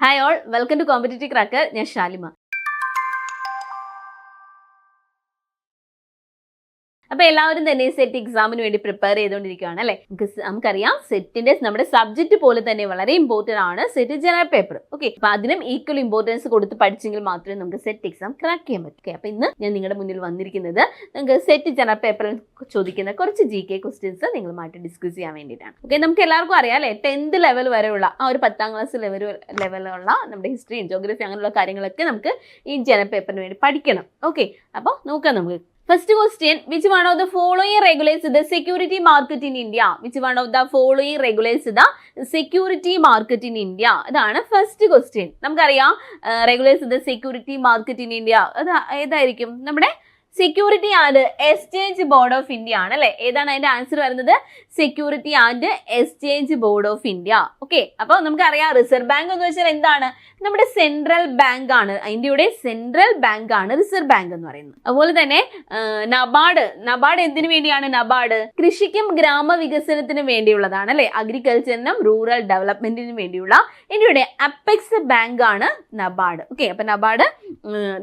Hi all welcome to competitive cracker ഞാൻ ഷാലിമ അപ്പൊ എല്ലാവരും തന്നെ സെറ്റ് എക്സാമിന് വേണ്ടി പ്രിപ്പയർ ചെയ്തുകൊണ്ടിരിക്കുകയാണ് അല്ലെ? നമുക്ക് നമുക്കറിയാം സെറ്റിന്റെ നമ്മുടെ സബ്ജക്ട് പോലെ തന്നെ വളരെ ഇമ്പോർട്ടന്റ് ആണ് സെറ്റ് ജനറൽ പേപ്പർ ഓക്കെ അപ്പൊ അതിനും ഈക്വൽ ഇമ്പോർട്ടൻസ് കൊടുത്ത് പഠിച്ചെങ്കിൽ മാത്രമേ നമുക്ക് സെറ്റ് എക്സാം ക്രാക്ക് ചെയ്യാൻ പറ്റൂ. അപ്പൊ ഇന്ന് ഞാൻ നിങ്ങളുടെ മുന്നിൽ വന്നിരിക്കുന്നത് നിങ്ങൾക്ക് സെറ്റ് ജനറൽ പേപ്പറിൽ ചോദിക്കുന്ന കുറച്ച് ജി കെ ക്വസ്റ്റ്യൻസ് നിങ്ങളുമായിട്ട് ഡിസ്കസ് ചെയ്യാൻ വേണ്ടിയിട്ടാണ്. ഓക്കെ നമുക്ക് എല്ലാവർക്കും അറിയാം അല്ലെ? ടെൻത്ത് ലെവൽ വരെയുള്ള ആ ഒരു പത്താം ക്ലാസ് ലെവൽ ലെവലുള്ള നമ്മുടെ ഹിസ്റ്ററിയും ജോഗ്രഫി അങ്ങനെയുള്ള കാര്യങ്ങളൊക്കെ നമുക്ക് ഈ ജനറൽ പേപ്പറിന് വേണ്ടി പഠിക്കണം. ഓക്കെ അപ്പോൾ നോക്കാം നമുക്ക് first question which one of the following regulates the security market in India which one of the following regulates the security market in India അതാണ് ഫസ്റ്റ് ക്വസ്റ്റ്യൻ നമുക്കറിയാം regulates the security market in India അത് ഏതായിരിക്കും? നമ്മുടെ security and exchange board of India ആണ് അല്ലെ? ഏതാണ് അതിന്റെ answer വരുന്നത്? Security and exchange board of India okay അപ്പൊ നമുക്കറിയാം റിസർവ് ബാങ്ക് എന്ന് വെച്ചാൽ എന്താണ്? നമ്മുടെ സെൻട്രൽ ബാങ്ക് ആണ്. ഇന്ത്യയുടെ സെൻട്രൽ ബാങ്ക് ആണ് റിസർവ് ബാങ്ക് എന്ന് പറയുന്നത്. അതുപോലെ തന്നെ നബാർഡ് നബാർഡ് എന്തിനു വേണ്ടിയാണ് നബാർഡ് കൃഷിക്കും ഗ്രാമവികസനത്തിനും വേണ്ടിയുള്ളതാണ് അല്ലെ? അഗ്രികൾച്ചറിനും റൂറൽ ഡെവലപ്മെന്റിനും വേണ്ടിയുള്ള ഇന്ത്യയുടെ അപ്പെക്സ് ബാങ്ക് ആണ് നബാർഡ് ഓക്കെ അപ്പൊ നബാർഡ്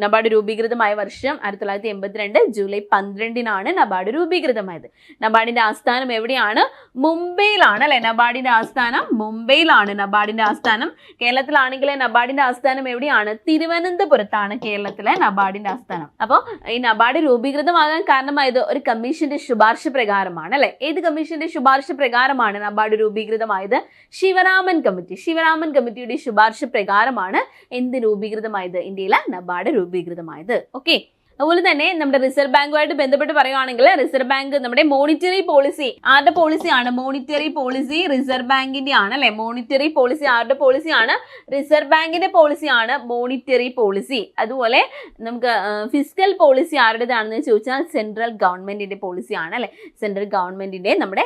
നബാർഡ് രൂപീകൃതമായ വർഷം ആയിരത്തി തൊള്ളായിരത്തി എൺപത്തിരണ്ട് ജൂലൈ പന്ത്രണ്ടിനാണ് നബാർഡ് രൂപീകൃതമായത്. നബാർഡിന്റെ ആസ്ഥാനം എവിടെയാണ്? മുംബൈയിലാണ് അല്ലെ? നബാർഡിന്റെ ആസ്ഥാനം മുംബൈയിലാണ്. നബാർഡിന്റെ ആസ്ഥാനം കേരളത്തിലാണെങ്കിൽ നബാർഡിന്റെ ആസ്ഥാനം എവിടെയാണ്? തിരുവനന്തപുരത്താണ് കേരളത്തിലെ നബാർഡിന്റെ ആസ്ഥാനം. അപ്പോൾ ഈ നബാർഡ് രൂപീകൃതമാകാൻ കാരണമായത് ഒരു കമ്മീഷന്റെ ശുപാർശ പ്രകാരമാണ് അല്ലെ? ഏത് കമ്മീഷന്റെ ശുപാർശ പ്രകാരമാണ് നബാർഡ് രൂപീകൃതമായത്? ശിവരാമൻ കമ്മിറ്റി. ശിവരാമൻ കമ്മിറ്റിയുടെ ശുപാർശ പ്രകാരമാണ് എന്ത് രൂപീകൃതമായത്? ഇന്ത്യയിലെ നബാർഡ് രൂപീകൃതമായത്. ഓക്കെ. അതുപോലെ തന്നെ നമ്മുടെ റിസർവ് ബാങ്കുമായിട്ട് ബന്ധപ്പെട്ട് പറയുവാണെങ്കിൽ റിസർവ് ബാങ്ക് നമ്മുടെ മോണിറ്ററി പോളിസി ആരുടെ പോളിസിയാണ് മോണിറ്ററി പോളിസി റിസർവ് ബാങ്കിന്റെ ആണ് അല്ലെ? മോണിറ്ററി പോളിസി ആരുടെ പോളിസിയാണ് റിസർവ് ബാങ്കിന്റെ പോളിസിയാണ് മോണിറ്ററി പോളിസി അതുപോലെ നമുക്ക് ഫിസിക്കൽ പോളിസി ആരുടേതാണെന്ന് ചോദിച്ചാൽ സെൻട്രൽ ഗവൺമെന്റിന്റെ പോളിസിയാണ് അല്ലെ? സെൻട്രൽ ഗവൺമെന്റിന്റെ നമ്മുടെ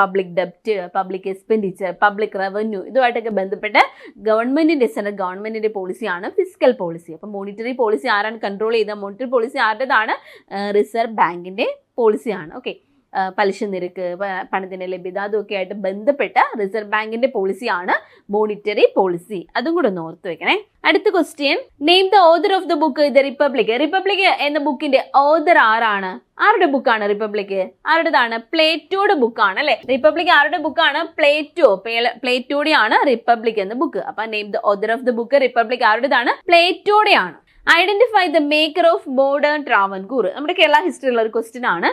പബ്ലിക് ഡെപ്റ്റ് പബ്ലിക് എക്സ്പെൻഡിച്ചർ പബ്ലിക് റവന്യൂ ഇതുമായിട്ടൊക്കെ ബന്ധപ്പെട്ട് ഗവൺമെന്റിന്റെ സെൻട്രൽ ഗവൺമെന്റിന്റെ പോളിസിയാണ് ഫിസിക്കൽ പോളിസി അപ്പം മോണിറ്ററി പോളിസി ആരാണ് കൺട്രോൾ ചെയ്ത? മോണിറ്ററി പോളിസി ആരുടേതാണ്? റിസർവ് ബാങ്കിന്റെ പോളിസിയാണ് ഓക്കെ പലിശ നിരക്ക് പണത്തിന്റെ ലഭ്യത അതൊക്കെ ആയിട്ട് ബന്ധപ്പെട്ട റിസർവ് ബാങ്കിന്റെ പോളിസിയാണ് മോണിറ്ററി പോളിസി അതും കൂടെ ഒന്ന് ഓർത്ത് വെക്കണേ. അടുത്ത question name the author of the book the Republic Republic എന്ന ബുക്കിന്റെ ഓദർ ആരാണ്? ആരുടെ ബുക്കാണ് റിപ്പബ്ലിക് ആരുടേതാണ്? പ്ലേറ്റോയുടെ ബുക്കാണ് അല്ലെ? റിപ്പബ്ലിക് ആരുടെ ബുക്കാണ് പ്ലേറ്റോ പ്ലേറ്റോടെയാണ് റിപ്പബ്ലിക് എന്ന ബുക്ക് അപ്പൊ name the author of the book Republic ആരുടേതാണ്? പ്ലേറ്റോടെയാണ്. Identify the maker of modern Travancore നമ്മുടെ കേരള ഹിസ്റ്ററിയിലുള്ള ഒരു ക്വസ്റ്റ്യൻ ആണ്.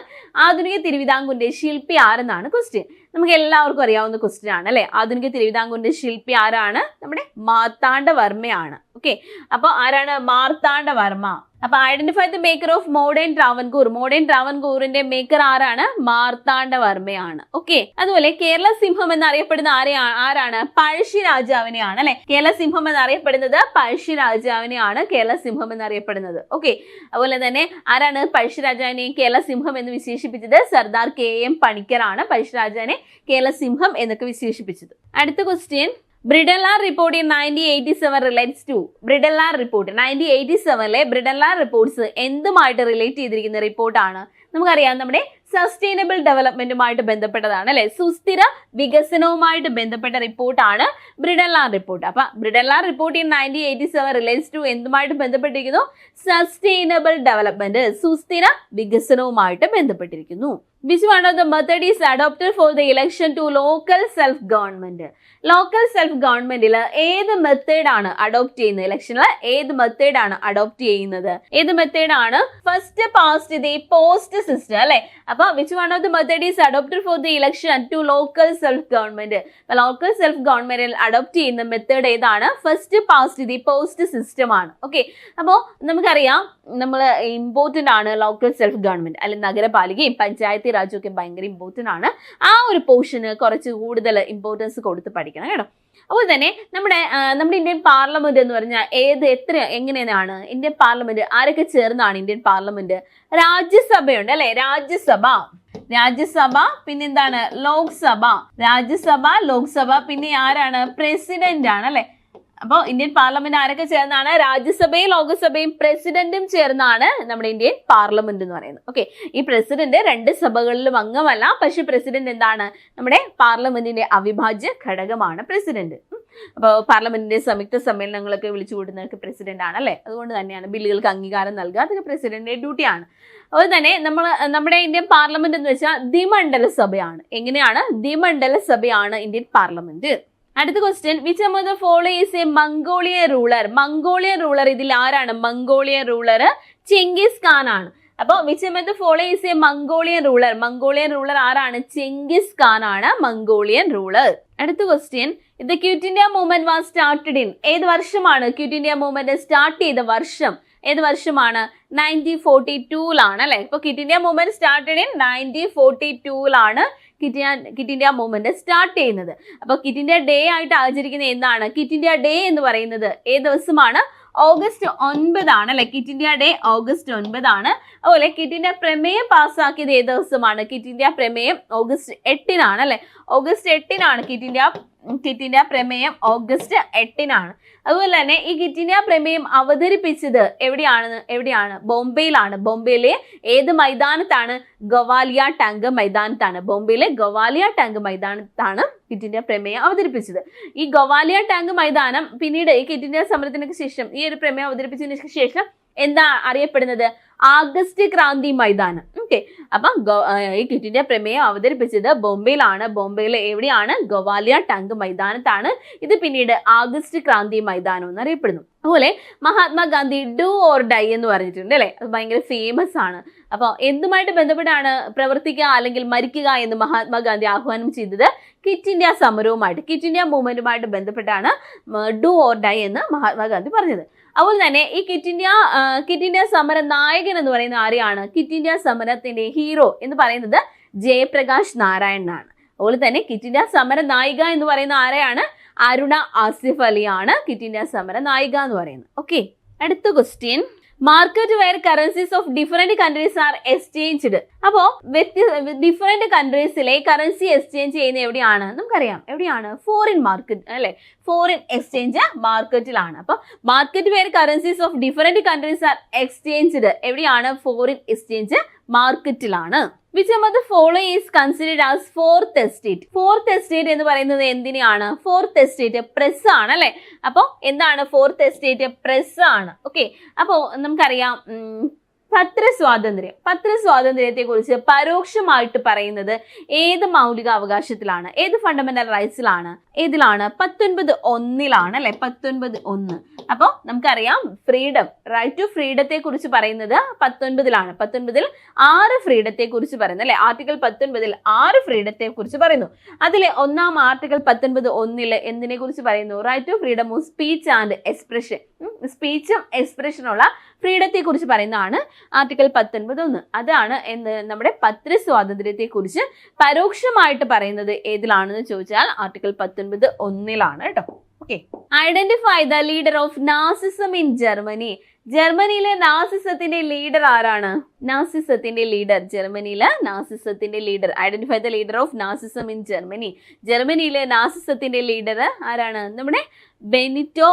ആധുനിക തിരുവിതാംകൂറിന്റെ ശില്പി ആരെന്നാണ് ക്വസ്റ്റ്യൻ നമുക്ക് എല്ലാവർക്കും അറിയാവുന്ന ക്വസ്റ്റ്യൻ ആണ് അല്ലേ? ആധുനിക തിരുവിതാംകൂറിന്റെ ശില്പി ആരാണ്? നമ്മുടെ മാർത്താണ്ഡവർമ്മയാണ് ഓക്കെ അപ്പോൾ ആരാണ്? മാർത്താണ്ഡവർമ്മ അപ്പൊ identify the maker of modern Travancore modern ട്രാവൻകൂറിന്റെ maker ആരാണ്? മാർത്താണ്ഡവർമ്മയാണ്. ഓക്കെ അതുപോലെ കേരള സിംഹം എന്നറിയപ്പെടുന്ന ആരെയാണ് ആരാണ്? പഴശ്ശി രാജാവിനെയാണ് അല്ലെ? കേരള സിംഹം എന്നറിയപ്പെടുന്നത് പഴശ്ശി രാജാവിനെയാണ് കേരള സിംഹം എന്നറിയപ്പെടുന്നത്. ഓക്കെ അതുപോലെ തന്നെ ആരാണ് പഴശ്ശി രാജാവിനെ കേരള സിംഹം എന്ന് വിശേഷിപ്പിച്ചത്? സർദാർ കെ എം പണിക്കറാണ് പഴശ്ശി രാജാവിനെ കേരള സിംഹം എന്നൊക്കെ വിശേഷിപ്പിച്ചത്. അടുത്ത question Brundtland report in nineteen eighty seven relates to Brundtland report nineteen eighty സെവനിലെ Brundtland reports എന്തുമായിട്ട് റിലേറ്റ് ചെയ്തിരിക്കുന്ന റിപ്പോർട്ടാണ് നമുക്കറിയാം നമ്മുടെ സസ്റ്റൈനബിൾ ഡെവലപ്മെന്റുമായിട്ട് ബന്ധപ്പെട്ടതാണ് അല്ലെ? സുസ്ഥിര വികസനവുമായിട്ട് ബന്ധപ്പെട്ട റിപ്പോർട്ടാണ് ബ്രിഡലാർ റിപ്പോർട്ട് അപ്പൊ Brundtland report in nineteen eighty seven relates to എന്തുമായിട്ട് ബന്ധപ്പെട്ടിരിക്കുന്നു? സസ്റ്റൈനബിൾ ഡെവലപ്മെന്റ് സുസ്ഥിര വികസനവുമായിട്ട് ബന്ധപ്പെട്ടിരിക്കുന്നു. Which one of the method is adopted for the election to local self government local self ഗവൺമെന്റിൽ ഏത് മെത്തേഡ് ആണ് അഡോപ്റ്റ് ചെയ്യുന്നത്? ഇലക്ഷനിൽ ഏത് മെത്തേഡ് ആണ് അഡോപ്റ്റ് ചെയ്യുന്നത്? ഏത് മെത്തേഡ് ആണ് first past the post system അല്ലെ? അപ്പൊ which one of the method is adopted for the election to local self government local self ഗവൺമെന്റിൽ അഡോപ്റ്റ് ചെയ്യുന്ന മെത്തേഡ് ഏതാണ്? First past the post system ആണ്. ഓക്കെ അപ്പോൾ നമുക്കറിയാം നമ്മൾ ഇമ്പോർട്ടന്റ് ആണ് ലോക്കൽ സെൽഫ് ഗവൺമെന്റ് അല്ലെങ്കിൽ നഗരപാലികയും പഞ്ചായത്തി രാജും ഒക്കെ ഭയങ്കര ഇമ്പോർട്ടന്റ് ആണ്. ആ ഒരു പോർഷന് കുറച്ച് കൂടുതൽ ഇമ്പോർട്ടൻസ് കൊടുത്ത് പഠിക്കണം കേട്ടോ. അതുപോലെ തന്നെ നമ്മുടെ നമ്മുടെ ഇന്ത്യൻ പാർലമെന്റ് എന്ന് പറഞ്ഞാൽ ഏത് എത്ര എങ്ങനെയാണ് ഇന്ത്യൻ പാർലമെന്റ് ആരൊക്കെ ചേർന്നാണ് ഇന്ത്യൻ പാർലമെന്റ് രാജ്യസഭയുണ്ട് അല്ലെ? രാജ്യസഭ. രാജ്യസഭ പിന്നെന്താണ് ലോക്സഭ. രാജ്യസഭ ലോക്സഭ പിന്നെ ആരാണ്? പ്രസിഡന്റ് ആണ് അല്ലെ? അപ്പോൾ ഇന്ത്യൻ പാർലമെന്റ് ആരൊക്കെ ചേർന്നാണ്? രാജ്യസഭയും ലോകസഭയും പ്രസിഡന്റും ചേർന്നാണ് നമ്മുടെ ഇന്ത്യൻ പാർലമെന്റ് എന്ന് പറയുന്നത്. ഓക്കെ ഈ പ്രസിഡന്റ് രണ്ട് സഭകളിലും അംഗമല്ല. പക്ഷെ പ്രസിഡന്റ് എന്താണ്? നമ്മുടെ പാർലമെന്റിന്റെ അവിഭാജ്യ ഘടകമാണ് പ്രസിഡന്റ്. അപ്പോൾ പാർലമെന്റിന്റെ സംയുക്ത സമ്മേളനങ്ങളൊക്കെ വിളിച്ചു കൂടുന്നതൊക്കെ പ്രസിഡന്റ് ആണ് അല്ലേ? അതുകൊണ്ട് തന്നെയാണ് ബില്ലുകൾക്ക് അംഗീകാരം നൽകുക. അതൊക്കെ പ്രസിഡന്റിന്റെ ഡ്യൂട്ടിയാണ് അതുപോലെ തന്നെ നമ്മൾ നമ്മുടെ ഇന്ത്യൻ പാർലമെന്റ് എന്ന് വെച്ചാൽ ദ്വിമണ്ഡല സഭയാണ്. എങ്ങനെയാണ്? ദ്വിമണ്ഡല സഭയാണ് ഇന്ത്യൻ പാർലമെന്റ്. അടുത്ത question which among the follow is a Mongolian ruler Mongolian ruler ഇതിൽ ആരാണ്? മംഗോളിയൻ റൂളർ ചെങ്കിസ് ഖാൻ ആണ്. അപ്പോൾ which among the follow is a Mongolian ruler Mongolian ruler ആരാണ്? ചെങ്കിസ് ഖാൻ ആണ് മംഗോളിയൻ റൂളർ അടുത്ത question ഇത് quit India movement was started in ഏത് വർഷമാണ്? ക്യൂറ്റ് ഇന്ത്യ മൂവ്മെന്റ് സ്റ്റാർട്ട് ചെയ്ത വർഷം ഏത് വർഷമാണ്? നയന്റീൻ ഫോർട്ടി ടൂലാണ് അല്ലെ? ഇപ്പൊ quit India movement started in nineteen forty ടൂലാണ് quit quit India movement start ചെയ്യുന്നത്. അപ്പോൾ കിറ്റ് ഇന്ത്യ ഡേ ആയിട്ട് ആചരിക്കുന്ന എന്താണ്? കിറ്റ് ഇന്ത്യ ഡേ എന്ന് പറയുന്നത് ഏത് ദിവസമാണ്? ഓഗസ്റ്റ് ഒൻപതാണ് അല്ലെ? കിറ്റ് ഇന്ത്യ ഡേ ഓഗസ്റ്റ് ഒൻപതാണ്. അതുപോലെ കിറ്റ് ഇന്ത്യ പ്രമേയം പാസ്സാക്കിയത് ഏത് ദിവസമാണ്? കിറ്റ് ഇന്ത്യ പ്രമേയം ഓഗസ്റ്റ് എട്ടിനാണ് അല്ലെ? ഓഗസ്റ്റ് എട്ടിനാണ് കിറ്റ് ഇന്ത്യ കിറ്റ് ഇന്ത്യ പ്രമേയം ഓഗസ്റ്റ് എട്ടിനാണ്. അതുപോലെ തന്നെ ഈ കിറ്റിനിയ പ്രമേയം അവതരിപ്പിച്ചത് എവിടെയാണ് എവിടെയാണ്? ബോംബെയിലാണ്. ബോംബെയിലെ ഏത് മൈതാനത്താണ്? ഗവാലിയ ടാങ്ക് മൈതാനത്താണ്. ബോംബെയിലെ ഗവാലിയ ടാങ്ക് മൈതാനത്താണ് ഇന്ത്യ പ്രമേയം അവതരിപ്പിച്ചത്. ഈ ഗവാലിയ ടാങ്ക് മൈതാനം പിന്നീട് ഈ കിറ്റ് ഇന്ത്യ സമരത്തിന് ശേഷം ഈ ഒരു പ്രമേയം അവതരിപ്പിച്ചതിന് ശേഷം എന്താ അറിയപ്പെടുന്നത്? ആഗസ്റ്റ് ക്രാന്തി മൈതാനം. ഓക്കെ അപ്പം ഈ കിറ്റിന്റെ പ്രമേയം അവതരിപ്പിച്ചത് ബോംബെയിലാണ്. ബോംബെയിലെ എവിടെയാണ്? ഗവാലിയ ടാങ്ക് മൈതാനത്താണ്. ഇത് പിന്നീട് ആഗസ്റ്റ് ക്രാന്തി മൈതാനം എന്നറിയപ്പെടുന്നു. അതുപോലെ മഹാത്മാഗാന്ധി ഡു ഓർ ഡൈ എന്ന് പറഞ്ഞിട്ടുണ്ട് അല്ലേ? അത് ഭയങ്കര ഫേമസ് ആണ്. അപ്പോൾ എന്തുമായിട്ട് ബന്ധപ്പെട്ടാണ് പ്രവർത്തിക്കുക അല്ലെങ്കിൽ മരിക്കുക എന്ന് മഹാത്മാഗാന്ധി ആഹ്വാനം ചെയ്തത്? കിറ്റ് ഇന്ത്യ സമരവുമായിട്ട് കിറ്റ് ഇന്ത്യ മൂവ്മെന്റുമായിട്ട് ബന്ധപ്പെട്ടാണ് ഡു ഓർ ഡൈ എന്ന് മഹാത്മാഗാന്ധി പറഞ്ഞത്. അതുപോലെ തന്നെ ഈ കിറ്റ് ഇന്ത്യ കിറ്റ് ഇന്ത്യ സമര നായകൻ എന്ന് പറയുന്ന ആരെയാണ്? കിറ്റ് ഇന്ത്യ സമരത്തിന്റെ ഹീറോ എന്ന് പറയുന്നത് ജയപ്രകാശ് നാരായണനാണ് അതുപോലെ തന്നെ കിറ്റ് ഇന്ത്യ സമര നായിക എന്ന് പറയുന്ന ആരെയാണ്? അരുണ ആസിഫ് അലിയാണ് കിറ്റ് ഇന്ത്യ സമര നായിക എന്ന് പറയുന്നത്. ഓക്കെ അടുത്ത question market where currencies of different countries are exchanged അപ്പോ വ്യത്യ ഡിഫറെന്റ് കൺട്രീസിലെ കറൻസി എക്സ്ചേഞ്ച് ചെയ്യുന്ന എവിടെയാണ്? നമുക്കറിയാം. എവിടെയാണ്? ഫോറിൻ മാർക്കറ്റ് അല്ലെ? ഫോറിൻ എക്സ്ചേഞ്ച് മാർക്കറ്റിലാണ് അപ്പോൾ market where currencies of different countries are exchanged എവിടെയാണ്? Foreign exchange മാർക്കറ്റിലാണ് which of follow is considered as fourth estate fourth estate എന്ന് പറയുന്നത് എന്തിനാണ് ഫോർത്ത് എസ്റ്റേറ്റ് പ്രസ് ആണ് അല്ലെ? അപ്പോൾ എന്താണ് ഫോർത്ത് എസ്റ്റേറ്റ് പ്രസ് ആണ്? ഓക്കെ അപ്പോൾ നമുക്കറിയാം പത്രസ്വാതന്ത്ര്യം. പത്രസ്വാതന്ത്ര്യത്തെ കുറിച്ച് പരോക്ഷമായിട്ട് പറയുന്നത് ഏത് മൗലിക അവകാശത്തിലാണ് ഏത് ഫണ്ടമെന്റൽ റൈറ്റ്സിലാണ് ഏതിലാണ്? പത്തൊൻപത് ഒന്നിലാണ് അല്ലെ? പത്തൊൻപത് ഒന്ന്. അപ്പോൾ നമുക്കറിയാം ഫ്രീഡം റൈറ്റ് ടു ഫ്രീഡത്തെ കുറിച്ച് പറയുന്നത് പത്തൊൻപതിലാണ്. പത്തൊൻപതിൽ ആറ് ഫ്രീഡത്തെ കുറിച്ച് പറയുന്നു അല്ലെ? ആർട്ടിക്കിൾ പത്തൊൻപതിൽ ആറ് ഫ്രീഡത്തെ കുറിച്ച് പറയുന്നു. അതിലെ ഒന്നാം ആർട്ടിക്കിൾ പത്തൊൻപത് ഒന്നിൽ എന്തിനെ കുറിച്ച് പറയുന്നു right to freedom of speech and expression സ്പീച്ചും എക്സ്പ്രഷനുള്ള ഫ്രീഡത്തെ കുറിച്ച് പറയുന്നതാണ് ആർട്ടിക്കിൾ പത്തൊൻപത് ഒന്ന് അതാണ് എന്ത് നമ്മുടെ പത്ര സ്വാതന്ത്ര്യത്തെ കുറിച്ച് പരോക്ഷമായിട്ട് പറയുന്നത് ഏതിലാണെന്ന് ചോദിച്ചാൽ ആർട്ടിക്കിൾ പത്തൊൻപത് ഒന്നിലാണ് കേട്ടോ. Okay identify the leader of Nazism in Germany ജർമ്മനിയിലെ നാസിസത്തിന്റെ ലീഡർ ആരാണ്? നാസിസത്തിന്റെ ലീഡർ. ജർമ്മനിയിലെ നാസിസത്തിന്റെ leader. Identify the leader of Nazism in Germany ജർമ്മനിയിലെ നാസിസത്തിന്റെ ലീഡർ ആരാണ്? നമ്മുടെ ബെനിറ്റോ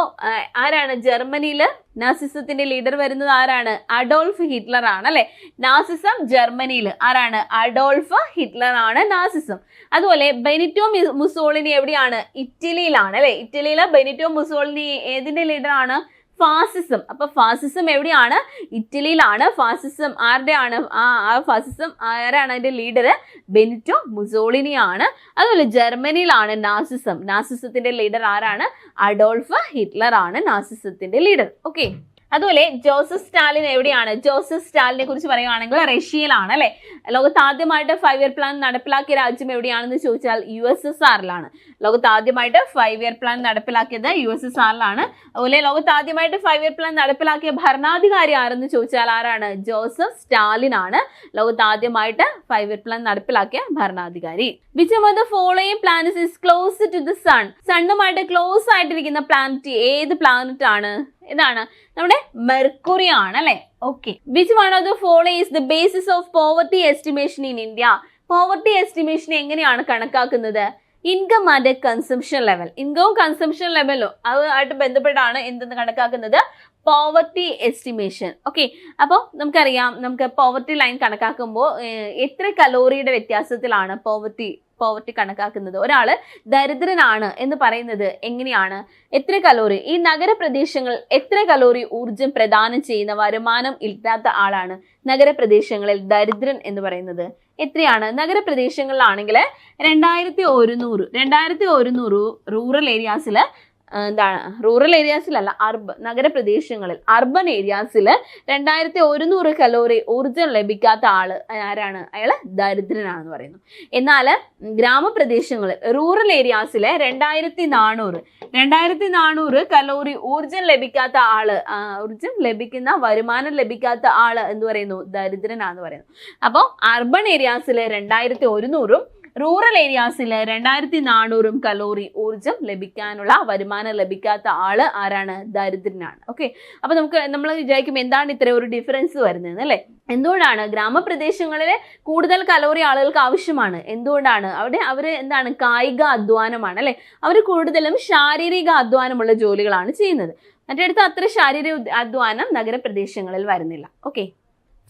ആരാണ്? ജർമ്മനിയിൽ നാസിസത്തിന്റെ ലീഡർ വരുന്നത് ആരാണ്? അഡോൾഫ് ഹിറ്റ്ലർ ആണ് അല്ലെ? നാസിസം ജർമ്മനിയിൽ ആരാണ്? അഡോൾഫ് ഹിറ്റ്ലർ ആണ് നാസിസം. അതുപോലെ ബെനിറ്റോ മുസോളിനി എവിടെയാണ്? ഇറ്റലിയിലാണ് അല്ലെ? ഇറ്റലിയിലെ ബെനിറ്റോ മുസോളിനി ഏതിന്റെ ലീഡർ ആണ്? ഫാസിസം. അപ്പൊ ഫാസിസം എവിടെയാണ്? ഇറ്റലിയിലാണ്. ഫാസിസം ആരുടെയാണ്? ആ ആ ഫാസിസം ആരാണ് അതിന്റെ ലീഡർ ബെനിറ്റോ മുസോളിനി ആണ് അതുപോലെ ജർമ്മനിയിലാണ് നാസിസം. നാസിസത്തിന്റെ ലീഡർ ആരാണ്? അഡോൾഫ് ഹിറ്റ്ലർ ആണ് നാസിസത്തിന്റെ ലീഡർ ഓക്കെ അതുപോലെ ജോസഫ് സ്റ്റാലിൻ എവിടെയാണ്? ജോസഫ് സ്റ്റാലിനെ കുറിച്ച് പറയുകയാണെങ്കിൽ റഷ്യയിലാണ് അല്ലെ? ലോകത്ത് ആദ്യമായിട്ട് ഫൈവ് ഇയർ പ്ലാൻ നടപ്പിലാക്കിയ രാജ്യം എവിടെയാണെന്ന് ചോദിച്ചാൽ യു എസ് എസ് ആറിലാണ്. ലോകത്ത് ആദ്യമായിട്ട് ഫൈവ് ഇയർ പ്ലാൻ നടപ്പിലാക്കിയത് യു എസ് എസ് ആറിലാണ് അതുപോലെ ലോകത്ത് ആദ്യമായിട്ട് ഫൈവ് ഇയർ പ്ലാൻ നടപ്പിലാക്കിയ ഭരണാധികാരി ആരെന്ന് ചോദിച്ചാൽ ആരാണ്? ജോസഫ് സ്റ്റാലിൻ ആണ് ലോകത്ത് ആദ്യമായിട്ട് ഫൈവ് ഇയർ പ്ലാൻ നടപ്പിലാക്കിയ ഭരണാധികാരി. Which of the following planet is close to the sun സണ്ണുമായിട്ട് close ആയിട്ടിരിക്കുന്ന പ്ലാനറ്റ് ഏത് പ്ലാനറ്റ് ആണ്? ഇതാണ് നമ്മുടെ മെർക്കുറി ആണ് അല്ലെ? Okay which one of the follow is the basis of poverty estimation in India poverty estimation എങ്ങനെയാണ് കണക്കാക്കുന്നത്? Income and consumption level. ഇൻകവും consumption ലെവലും അതുമായിട്ട് ബന്ധപ്പെട്ടാണ് എന്തെന്ന് കണക്കാക്കുന്നത്? Poverty estimation. ഓക്കെ. അപ്പോൾ നമുക്കറിയാം നമുക്ക് പോവർട്ടി ലൈൻ കണക്കാക്കുമ്പോൾ എത്ര കലോറിയുടെ വ്യത്യാസത്തിലാണ് പോവർട്ടി പോവർട്ടി കണക്കാക്കുന്നത്? ഒരാൾ ദരിദ്രനാണ് എന്ന് പറയുന്നത് എങ്ങനെയാണ്? എത്ര കലോറി? ഈ നഗരപ്രദേശങ്ങൾ എത്ര കലോറി ഊർജം പ്രദാനം ചെയ്യുന്ന വരുമാനം ഇല്ലാത്ത ആളാണ് നഗരപ്രദേശങ്ങളിൽ ദരിദ്രൻ എന്ന് പറയുന്നത്? എത്രയാണ്? നഗരപ്രദേശങ്ങളിലാണെങ്കിൽ രണ്ടായിരത്തി ഒരുന്നൂറ് രണ്ടായിരത്തി ഒരുന്നൂറ് റൂറൽ ഏരിയാസിൽ എന്താണ്? റൂറൽ ഏരിയാസിലല്ല അർബൻ നഗരപ്രദേശങ്ങളിൽ. അർബൻ ഏരിയാസിൽ രണ്ടായിരത്തി ഒരുന്നൂറ് കലോറി ഊർജം ലഭിക്കാത്ത ആൾ ആരാണ്? അയാൾ ദരിദ്രനാണെന്ന് പറയുന്നു. എന്നാൽ ഗ്രാമപ്രദേശങ്ങളിൽ റൂറൽ ഏരിയാസിലെ രണ്ടായിരത്തി നാനൂറ് രണ്ടായിരത്തി നാനൂറ് കലോറി ഊർജം ലഭിക്കാത്ത ആൾ ഊർജം ലഭിക്കുന്ന വരുമാനം ലഭിക്കാത്ത ആൾ എന്ന് പറയുന്നു ദരിദ്രനാന്ന് പറയുന്നു. അപ്പോൾ അർബൺ ഏരിയാസിലെ രണ്ടായിരത്തി ഒരുന്നൂറും റൂറൽ ഏരിയാസിൽ രണ്ടായിരത്തി നാനൂറും കലോറി ഊർജം ലഭിക്കാനുള്ള വരുമാനം ലഭിക്കാത്ത ആൾ ആരാണ്? ദരിദ്രനാണ്. ഓക്കെ അപ്പൊ നമുക്ക് നമ്മൾ വിചാരിക്കും എന്താണ് ഇത്ര ഒരു ഡിഫറൻസ് വരുന്നത് അല്ലേ? എന്തുകൊണ്ടാണ് ഗ്രാമപ്രദേശങ്ങളിലെ കൂടുതൽ കലോറി ആളുകൾക്ക് ആവശ്യമാണ്? എന്തുകൊണ്ടാണ്? അവിടെ അവർ എന്താണ്? കായിക അധ്വാനമാണ് അല്ലെ? അവർ കൂടുതലും ശാരീരിക അധ്വാനമുള്ള ജോലികളാണ് ചെയ്യുന്നത്. മറ്റടുത്ത് അത്ര ശാരീരിക അധ്വാനം നഗരപ്രദേശങ്ങളിൽ വരുന്നില്ല. Okay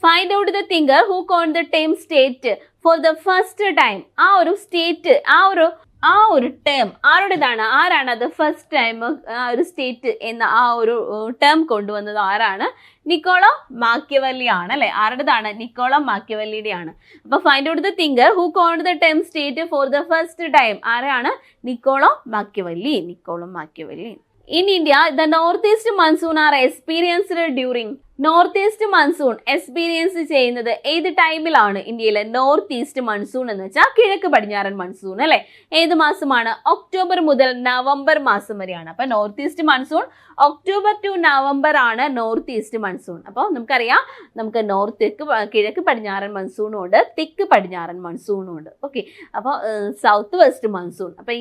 find out the thinker who coin the term state for the first time ആ ഒരു സ്റ്റേറ്റ് ആ ഒരു ആ ഒരു ടേം ആരുടേതാണ്? ആരാണ് അത് ഫസ്റ്റ് ടൈം ആ ഒരു സ്റ്റേറ്റ് എന്ന ആ ഒരു ടേം കൊണ്ടുവന്നത്? ആരാണ്? നിക്കോളോ മാക്യവല്ലി ആണ് അല്ലെ? ആരുടേതാണ്? നിക്കോളോ മാക്യവല്ലിയുടെ ആണ് അപ്പൊ find out the thinker who coined the term state for the first time ആരാണ്? Niccolo Machiavelli Niccolo Machiavelli in India the north east monsoon are experienced during north east monsoon experience ചെയ്യുന്നത് ഏത് ടൈമിലാണ് ഇന്ത്യയിലെ north east monsoon എന്ന് വെച്ചാൽ കിഴക്ക് പടിഞ്ഞാറൻ monsoon അല്ലെ? ഏത് മാസമാണ്? ഒക്ടോബർ മുതൽ നവംബർ മാസം വരെയാണ്. അപ്പൊ north east monsoon October to November ആണ് നോർത്ത് ഈസ്റ്റ് മൺസൂൺ അപ്പോൾ നമുക്കറിയാം നമുക്ക് നോർത്ത് കിഴക്ക് പടിഞ്ഞാറൻ മൺസൂണും ഉണ്ട് തെക്ക് പടിഞ്ഞാറൻ മൺസൂണും ഉണ്ട്. ഓക്കെ അപ്പോൾ സൗത്ത് വെസ്റ്റ് മൺസൂൺ അപ്പോൾ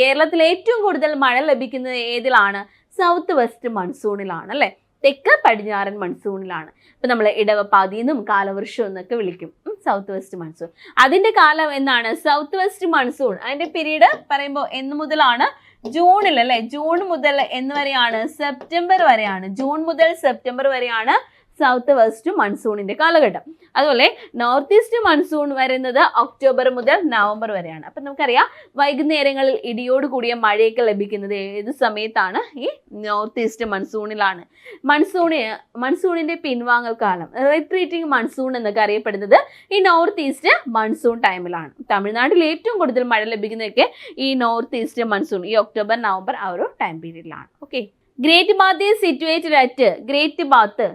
കേരളത്തിൽ ഏറ്റവും കൂടുതൽ മഴ ലഭിക്കുന്നത് ഏതിലാണ്? സൗത്ത് വെസ്റ്റ് മൺസൂണിലാണ് അല്ലേ? തെക്ക് പടിഞ്ഞാറൻ മൺസൂണിലാണ്. ഇപ്പം നമ്മൾ ഇടവ എന്നും കാലവർഷം എന്നൊക്കെ വിളിക്കും. South west monsoon. അതിന്റെ കാലം എന്നാണ്? South west monsoon. അതിന്റെ പീരീഡ് പറയുമ്പോൾ എന്ന് മുതലാണ്? ജൂണിൽ അല്ലേ? ജൂൺ മുതൽ എന്ന് വരെയാണ്. സെപ്റ്റംബർ വരെയാണ്. ജൂൺ മുതൽ സെപ്റ്റംബർ വരെയാണ് സൗത്ത് വെസ്റ്റ് മൺസൂണിന്റെ കാലഘട്ടം. അതുപോലെ നോർത്ത് ഈസ്റ്റ് മൺസൂൺ വരുന്നത് ഒക്ടോബർ മുതൽ നവംബർ വരെയാണ്. അപ്പം നമുക്കറിയാം വൈകുന്നേരങ്ങളിൽ ഇടിയോട് കൂടിയ മഴയൊക്കെ ലഭിക്കുന്നത് ഏത് സമയത്താണ്? ഈ നോർത്ത് ഈസ്റ്റ് മൺസൂണിലാണ് മൺസൂണി മൺസൂണിന്റെ പിൻവാങ്ങൽ കാലം റിട്രീറ്റിംഗ് മൺസൂൺ എന്നൊക്കെ അറിയപ്പെടുന്നത് ഈ നോർത്ത് ഈസ്റ്റ് മൺസൂൺ ടൈമിലാണ് തമിഴ്നാട്ടിൽ ഏറ്റവും കൂടുതൽ മഴ ലഭിക്കുന്നതൊക്കെ ഈ നോർത്ത് ഈസ്റ്റ് മൺസൂൺ ഈ ഒക്ടോബർ നവംബർ ആ ഒരു time പീരീഡിലാണ് okay Great Bath is situated at Great Bath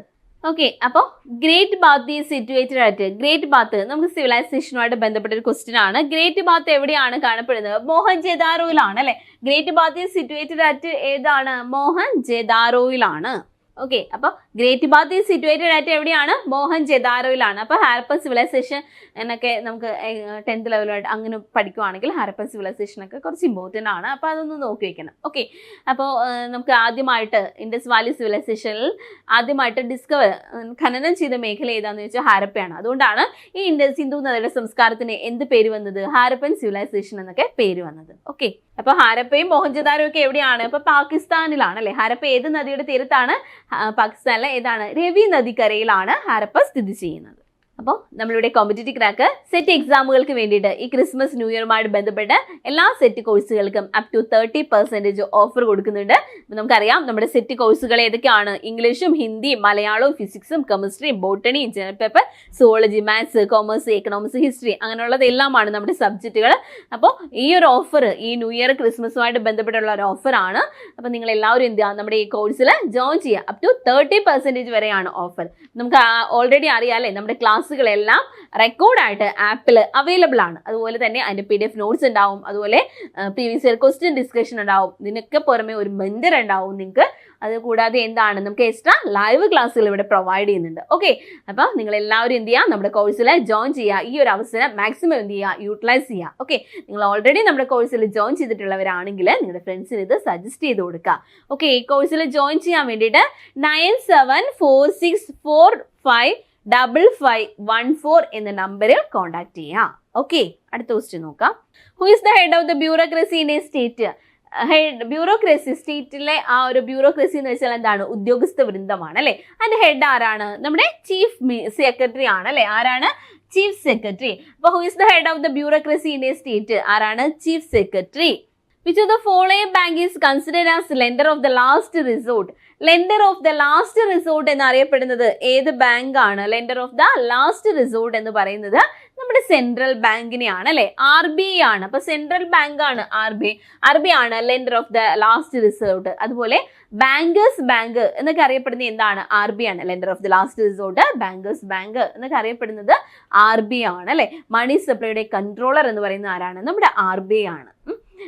okay അപ്പോൾ ഗ്രേറ്റ് ബാത്ത് ഈസ് സിറ്റുവേറ്റഡ് ആയിട്ട് ഗ്രേറ്റ് ബാത്ത് നമുക്ക് സിവിലൈസേഷനുമായിട്ട് ബന്ധപ്പെട്ട ഒരു ക്വസ്റ്റ്യൻ ആണ്. ഗ്രേറ്റ് ബാത്ത് എവിടെയാണ് കാണപ്പെടുന്നത്? മോഹൻ ജെദാരോയിലാണ് അല്ലെ? ഗ്രേറ്റ് ബാത്ത് ഈസ് സിറ്റുവേറ്റഡ് ആയിട്ട് ഏതാണ്? മോഹൻ ജെദാരോയിലാണ് ഓക്കെ അപ്പോൾ ഗ്രേറ്റ് ബാത്ത് ഈസ് സിറ്റുവേറ്റഡ് ആയിട്ട് എവിടെയാണ്? മോഹൻ ജെദാരോയിലാണ്. അപ്പോൾ ഹാരപ്പൻ സിവിലൈസേഷൻ എന്നൊക്കെ നമുക്ക് ടെൻത്ത് ലെവലായിട്ട് അങ്ങനെ പഠിക്കുവാണെങ്കിൽ ഹാരപ്പൻ സിവിലൈസേഷൻ ഒക്കെ കുറച്ച് ഇമ്പോർട്ടന്റ് ആണ്. അപ്പോൾ അതൊന്ന് നോക്കി വെക്കണം. ഓക്കെ അപ്പോൾ നമുക്ക് ആദ്യമായിട്ട് ഇൻഡസ് വാലി സിവിലൈസേഷനിൽ ആദ്യമായിട്ട് ഡിസ്കവർ ഖനനം ചെയ്ത മേഖല ഏതാണെന്ന് വെച്ചാൽ ഹാരപ്പയാണ്. അതുകൊണ്ടാണ് ഈ ഇൻഡസ് സിന്ധു നദിയുടെ സംസ്കാരത്തിന് എന്ത് പേര് വന്നത്? ഹാരപ്പൻ സിവിലൈസേഷൻ എന്നൊക്കെ പേര് വന്നത്. ഓക്കെ അപ്പോൾ ഹാരപ്പയും മോഹൻജദാരും ഒക്കെ എവിടെയാണ്? ഇപ്പൊ പാകിസ്ഥാനിലാണ് അല്ലെ ഹാരപ്പ ഏത് നദിയുടെ തീരത്താണ്? പാകിസ്ഥാനിലെ ഏതാണ്? രവി നദിക്കരയിലാണ് ഹാരപ്പ സ്ഥിതി ചെയ്യുന്നത്. അപ്പോൾ നമ്മളിവിടെ കോമ്പറ്റേറ്റീവ് ക്രാക്ക് സെറ്റ് എക്സാമുകൾക്ക് വേണ്ടിയിട്ട് ഈ ക്രിസ്മസ് ന്യൂ ഇയറുമായിട്ട് ബന്ധപ്പെട്ട് എല്ലാ set കോഴ്സുകൾക്കും up to thirty percentage offer കൊടുക്കുന്നുണ്ട്. നമുക്കറിയാം നമ്മുടെ സെറ്റ് കോഴ്സുകൾ ഏതൊക്കെയാണ്? ഇംഗ്ലീഷും ഹിന്ദിയും മലയാളവും ഫിസിക്സും കെമിസ്ട്രിയും ബോട്ടണിയും general paper zoology maths commerce economics history അങ്ങനെയുള്ളത് എല്ലാമാണ് നമ്മുടെ സബ്ജക്റ്റുകൾ അപ്പോൾ ഈ ഒരു ഓഫർ ഈ ന്യൂ ഇയർ ക്രിസ്മസുമായിട്ട് ബന്ധപ്പെട്ടുള്ള ഒരു ഓഫറാണ് അപ്പോൾ നിങ്ങൾ എല്ലാവരും എന്ത് ചെയ്യുക? നമ്മുടെ ഈ കോഴ്സിൽ ജോയിൻ ചെയ്യുക. അപ് ടു തേർട്ടി പെർസെന്റേജ് വരെയാണ് ഓഫർ നമുക്ക് ഓൾറെഡി അറിയാമല്ലേ നമ്മുടെ ക്ലാസ്സുകളെല്ലാം റെക്കോർഡായിട്ട് ആപ്പിൽ അവൈലബിൾ ആണ് അതുപോലെ തന്നെ അതിന്റെ പി ഡി എഫ് നോട്ട്സ് ഉണ്ടാവും. അതുപോലെ പ്രീവിയസ് ഇയർ ക്വസ്റ്റ്യൻ ഡിസ്കഷൻ ഉണ്ടാവും. ഇതിനൊക്കെ പുറമെ ഒരു മെന്റർ ഉണ്ടാവും നിങ്ങൾക്ക്. അത് കൂടാതെ എന്താണ്? നമുക്ക് എക്സ്ട്രാ ലൈവ് ക്ലാസ്സുകൾ ഇവിടെ പ്രൊവൈഡ് ചെയ്യുന്നുണ്ട്. ഓക്കെ അപ്പോൾ നിങ്ങൾ എല്ലാവരും എന്ത് ചെയ്യുക? നമ്മുടെ കോഴ്സിൽ ജോയിൻ ചെയ്യുക. ഈ ഒരു അവസരം മാക്സിമം എന്ത് ചെയ്യുക? യൂട്ടിലൈസ് ചെയ്യുക. ഓക്കെ നിങ്ങൾ ഓൾറെഡി നമ്മുടെ കോഴ്സിൽ ജോയിൻ ചെയ്തിട്ടുള്ളവരാണെങ്കിൽ നിങ്ങളുടെ ഫ്രണ്ട്സിന് ഇത് സജസ്റ്റ് ചെയ്ത് കൊടുക്കുക. ഓക്കെ ഈ കോഴ്സിൽ ജോയിൻ ചെയ്യാൻ വേണ്ടിയിട്ട് nine seven four six four five double five one four എന്ന നമ്പറിൽ കോൺടാക്ട് ചെയ്യാം. ഓക്കെ അടുത്ത ക്വസ്റ്റ്യൻ നോക്കാം. Who is the head of the bureaucracy in a state head bureaucracy സ്റ്റേറ്റിലെ ആ ഒരു ബ്യൂറോക്രസി എന്ന് വെച്ചാൽ എന്താണ്? ഉദ്യോഗസ്ഥ വൃന്ദമാണ് അല്ലെ? അതിന്റെ ഹെഡ് ആരാണ്? നമ്മുടെ ചീഫ് സെക്രട്ടറി ആണ് അല്ലെ? ആരാണ്? ചീഫ് സെക്രട്ടറി അപ്പൊ who is the head of the bureaucracy in a state ആരാണ്? Chief secretary which of the following bank is consider as lender of the last resort lender of the last resort എന്നറിയപ്പെടുന്നത് ഏത് bank ആണ്? Lender of the last resort എന്ന് പറയുന്നത് നമ്മുടെ central ബാങ്കിനെയാണ് അല്ലെ? R B I ആണ്. അപ്പൊ സെൻട്രൽ ബാങ്ക് ആണ് R B I R B ആണ് lender of the last resort അതുപോലെ ബാങ്കേഴ്സ് ബാങ്ക് എന്നൊക്കെ അറിയപ്പെടുന്നത് എന്താണ്? ആർ ബി ആണ്. Lender of the last resort bankers bank എന്നൊക്കെ അറിയപ്പെടുന്നത് ആർ ബി ആണ് അല്ലെ? മണി സപ്ലൈയുടെ കൺട്രോളർ എന്ന് പറയുന്ന ആരാണ്? നമ്മുടെ ആർ ബി ഐ ആണ്.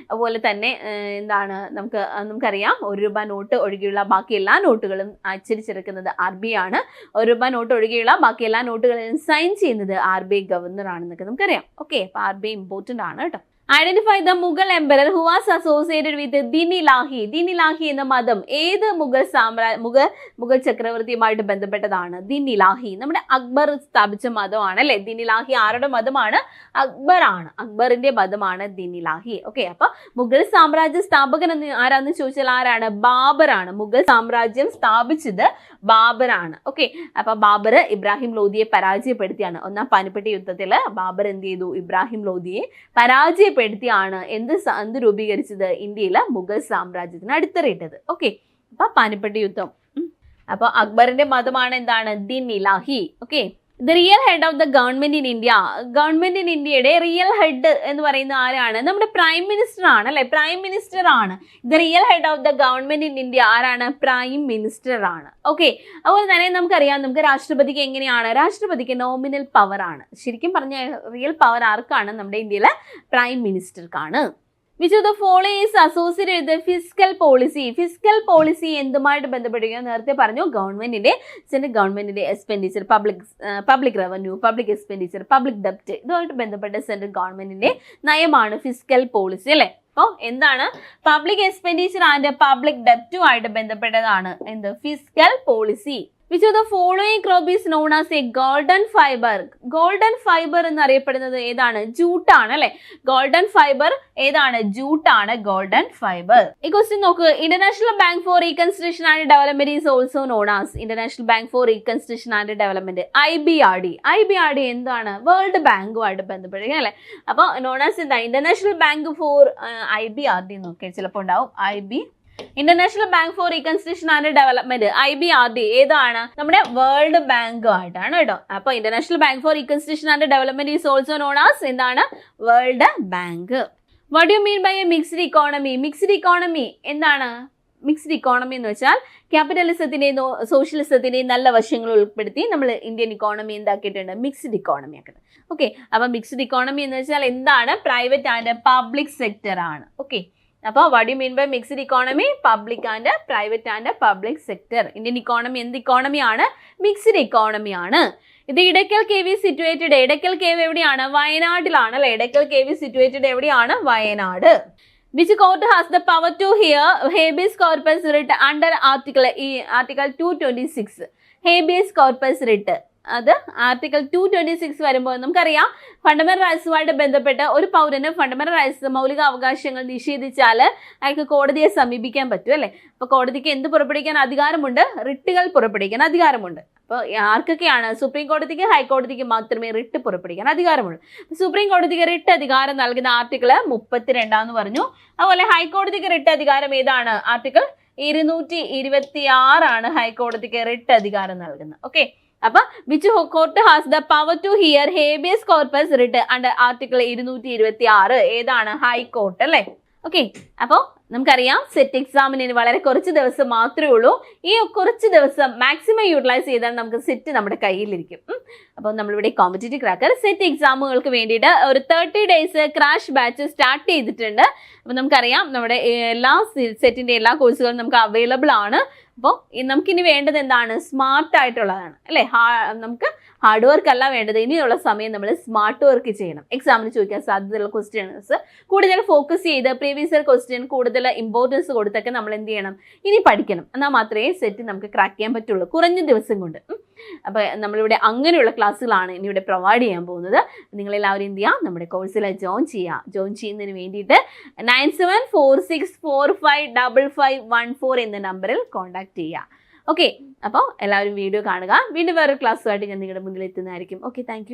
അതുപോലെ തന്നെ എന്താണ് നമുക്ക് നമുക്കറിയാം ഒരു രൂപ നോട്ട് ഒഴികെയുള്ള ബാക്കി എല്ലാ നോട്ടുകളും അച്ചടിച്ചെടുക്കുന്നത് ആർ ബി ആണ്. ഒരു രൂപ നോട്ട് ഒഴികെയുള്ള ബാക്കി എല്ലാ നോട്ടുകളും സൈൻ ചെയ്യുന്നത് ആർ ബി ഐ ഗവർണർ ആണെന്നൊക്കെ നമുക്കറിയാം. ഓക്കെ അപ്പോൾ ആർ ബി ഐ ഇമ്പോർട്ടന്റ് ആണ് കേട്ടോ. Identify the Mughal emperor who was associated with Din-i-Ilahi Din-i-Ilahi എന്ന മതം ഏത് മുഗൾ സാമ്രാജ്യ മുഗൾ മുഗൾ ചക്രവർത്തിയുമായിട്ട് ബന്ധപ്പെട്ടതാണ്? ദിനിലാഹി നമ്മുടെ അക്ബർ സ്ഥാപിച്ച മതമാണ് അല്ലെ? ദിനിലാഹി ആരുടെ മതമാണ്? അക്ബർ ആണ് അക്ബറിന്റെ മതമാണ് ദിനിലാഹി ഓക്കെ അപ്പൊ മുഗൾ സാമ്രാജ്യ സ്ഥാപകൻ എന്ന് ആരാന്ന് ചോദിച്ചാൽ ആരാണ്? ബാബർ ആണ് മുഗൾ സാമ്രാജ്യം സ്ഥാപിച്ചത് ബാബർ ആണ് ഓക്കെ അപ്പൊ ബാബർ ഇബ്രാഹിം ലോധിയെ പരാജയപ്പെടുത്തിയാണ്. ഒന്നാം പാനിപ്പട്ടി യുദ്ധത്തിൽ ബാബർ എന്ത് ചെയ്തു? ഇബ്രാഹിം ലോധിയെ പരാജയപ്പെടുത്തിയാണ് എന്ത് എന്ത് രൂപീകരിച്ചത് ഇന്ത്യയിലെ മുഗൾ സാമ്രാജ്യത്തിന് അടിത്തറയിട്ടത്. ഓക്കെ അപ്പൊ പാനിപ്പട്ടി യുദ്ധം. അപ്പോൾ അപ്പൊ അക്ബറിന്റെ മതമാണ് എന്താണ്? Din Ilahi. Okay the real head of the government in India government in ഇന്ത്യയുടെ റിയൽ ഹെഡ് എന്ന് പറയുന്ന ആരാണ്? നമ്മുടെ പ്രൈം മിനിസ്റ്റർ ആണ് അല്ലെ? പ്രൈം മിനിസ്റ്റർ ആണ്. The real head of the government in India ആരാണ്? പ്രൈം മിനിസ്റ്റർ ആണ്. ഓക്കെ അതുപോലെ തന്നെ നമുക്കറിയാം നമുക്ക് രാഷ്ട്രപതിക്ക് എങ്ങനെയാണ്? രാഷ്ട്രപതിക്ക് നോമിനൽ പവർ ആണ്. ശരിക്കും പറഞ്ഞ റിയൽ പവർ ആർക്കാണ്? നമ്മുടെ ഇന്ത്യയിലെ prime മിനിസ്റ്റർക്കാണ് which of the follow is associate with fiscal policy fiscal policy എന്തുമായിട്ട് ബന്ധപ്പെട്ടിരിക്കുന്നു നേരത്തെ പറഞ്ഞു ഗവൺമെന്റിന്റെ ഗവൺമെന്റിന്റെ expenditure public public revenue public expenditure public ഡെപ്റ്റ് ഇതുമായിട്ട് ബന്ധപ്പെട്ട സെൻട്രൽ ഗവൺമെന്റിന്റെ നയമാണ് ഫിസിക്കൽ പോളിസി അല്ലെ? അപ്പോൾ എന്താണ്? പബ്ലിക് എക്സ്പെൻഡിച്ചർ ആൻഡ് പബ്ലിക് ഡെപ്റ്റുമായിട്ട് ബന്ധപ്പെട്ടതാണ് എന്ത്? Fiscal policy which of the following crop is known as a golden fibre. Golden fibre എന്നറിയപ്പെടുന്നത് ഏതാണ്? ജൂട്ടാണ് അല്ലെ? ഗോൾഡൻ ഫൈബർ ഏതാണ്? ജൂട്ടാണ് ഗോൾഡൻ ഫൈബർ. ഈ ക്വസ്റ്റ്യൻ നോക്ക്. International Bank for Reconstruction and Development is also known as International Bank for Reconstruction and Development I B R D I B R D എന്താണ്? World ബാങ്കുമായിട്ട് ബന്ധപ്പെടുക അല്ലെ? അപ്പോൾ നോൺ ആസ് എന്താ? International Bank for I B R D നോക്കിയാൽ ചിലപ്പോൾ ഉണ്ടാവും. I B International Bank for Reconstruction and Development I B R D ഏതാണ്? നമ്മുടെ വേൾഡ് ബാങ്ക് ആയിട്ടാണ് കേട്ടോ. അപ്പൊ International Bank for Reconstruction and Development is also known as എന്താണ്? World Bank what you mean by a mixed economy mixed economy എന്താണ്? Mixed economy എന്ന് വെച്ചാൽ ക്യാപിറ്റലിസത്തിന്റെയും സോഷ്യലിസത്തിന്റെയും നല്ല വശങ്ങൾ ഉൾപ്പെടുത്തി നമ്മൾ ഇന്ത്യൻ ഇക്കോണമി എന്താക്കിയിട്ടുണ്ട്? മിക്സ്ഡ് ഇക്കോണമി ആക്കുന്നത് ഓക്കെ അപ്പൊ മിക്സ്ഡ് ഇക്കോണമി എന്ന് വെച്ചാൽ എന്താണ്? പ്രൈവറ്റ് ആൻഡ് പബ്ലിക് സെക്ടർ ആണ്. ഓക്കെ അപ്പോൾ what you mean by mixed economy public and private and public sector Indian economy എന്ത് ഇക്കോണമിയാണ് മിക്സ്ഡ് ഇക്കോണമി ആണ്. ഇത് Edakkal cave situated Edakkal cave എവിടെയാണ്? വയനാട്ടിലാണ് അല്ലെ? ഇടയ്ക്കൽ കെ വി സിറ്റുവേറ്റഡ് എവിടെയാണ്? Wayanad. Which court has the power to hear habeas corpus writ under article article two twenty six habeas corpus writ അത് article to twenty six വരുമ്പോൾ നമുക്കറിയാം fundamental റൈറ്റ്സുമായിട്ട് ബന്ധപ്പെട്ട് ഒരു പൗരന് ഫണ്ടമെന്റൽ റൈറ്റ്സ് മൗലിക അവകാശങ്ങൾ നിഷേധിച്ചാൽ അയാൾക്ക് കോടതിയെ സമീപിക്കാൻ പറ്റും അല്ലേ? അപ്പോൾ കോടതിക്ക് എന്ത് പുറപ്പെടുവിക്കാൻ അധികാരമുണ്ട്? റിട്ടുകൾ പുറപ്പെടുവിക്കാൻ അധികാരമുണ്ട്. അപ്പോൾ ആർക്കൊക്കെയാണ്? സുപ്രീം കോടതിക്ക് ഹൈക്കോടതിക്ക് മാത്രമേ റിട്ട് പുറപ്പെടുവിക്കാൻ അധികാരമുള്ളൂ. സുപ്രീം കോടതിക്ക് റിട്ട് അധികാരം നൽകുന്ന ആർട്ടിക്കിൾ മുപ്പത്തിരണ്ടാന്ന് പറഞ്ഞു. അതുപോലെ ഹൈക്കോടതിക്ക് റിട്ട് അധികാരം ഏതാണ്? ആർട്ടിക്കിൾ ഇരുന്നൂറ്റി ഇരുപത്തി ആറാണ് ഹൈക്കോടതിക്ക് റിട്ട് അധികാരം നൽകുന്നത്. ഓക്കെ അപ്പൊ which court has the power to hear habeas corpus writ under article ഇരുന്നൂറ്റി ഇരുപത്തി ആറ് ഏതാണ് ഹൈക്കോർട്ട് അല്ലേ? ഓക്കെ അപ്പോൾ നമുക്കറിയാം സെറ്റ് എക്സാമിന് വളരെ കുറച്ച് ദിവസം മാത്രമേ ഉള്ളൂ. ഈ കുറച്ച് ദിവസം മാക്സിമം യൂട്ടിലൈസ് ചെയ്താൽ നമുക്ക് സെറ്റ് നമ്മുടെ കയ്യിലിരിക്കും. അപ്പോൾ നമ്മളിവിടെ കോമ്പറ്റേറ്റീവ് ക്രാക്കർ സെറ്റ് എക്സാമുകൾക്ക് വേണ്ടിയിട്ട് ഒരു thirty days crash batch start ചെയ്തിട്ടുണ്ട്. അപ്പോൾ നമുക്കറിയാം നമ്മുടെ എല്ലാ സെറ്റിന്റെ എല്ലാ കോഴ്സുകളും നമുക്ക് അവൈലബിൾ ആണ്. അപ്പോൾ നമുക്കിനി വേണ്ടത് എന്താണ്? സ്മാർട്ട് ആയിട്ടുള്ളതാണ്. അല്ലേ? നമുക്ക് ഹാർഡ് വർക്ക് അല്ല വേണ്ടത്. ഇനിയുള്ള സമയം നമ്മൾ സ്മാർട്ട് വർക്ക് ചെയ്യണം. എക്സാമിന് ചോദിക്കാൻ സാധ്യതയുള്ള ക്വസ്റ്റ്യൻസ് കൂടുതൽ ഫോക്കസ് ചെയ്ത് പ്രീവിയസ് ഇയർ ക്വസ്റ്റ്യൻ കൂടുതൽ കൂടുതൽ ഇമ്പോർട്ടൻസ് കൊടുത്തൊക്കെ നമ്മൾ എന്ത് ചെയ്യണം? ഇനി പഠിക്കണം. എന്നാൽ മാത്രമേ സെറ്റ് നമുക്ക് ക്രാക്ക് ചെയ്യാൻ പറ്റുള്ളൂ. കുറഞ്ഞ ദിവസം കൊണ്ട്. അപ്പോൾ നമ്മളിവിടെ അങ്ങനെയുള്ള ക്ലാസ്സുകളാണ് ഇനി ഇവിടെ പ്രൊവൈഡ് ചെയ്യാൻ പോകുന്നത്. നിങ്ങളെല്ലാവരും എന്ത് ചെയ്യുക? നമ്മുടെ കോഴ്സിൽ ജോയിൻ ചെയ്യുക. ജോയിൻ ചെയ്യുന്നതിന് വേണ്ടിയിട്ട് nine seven four six four five double five one four എന്ന നമ്പറിൽ കോൺടാക്ട് ചെയ്യുക. ഓക്കെ അപ്പോൾ എല്ലാവരും വീഡിയോ കാണുക. വീണ്ടും വേറൊരു ക്ലാസ്സുമായിട്ട് ഞാൻ നിങ്ങളുടെ മുന്നിൽ എത്തുന്നതായിരിക്കും. Okay thank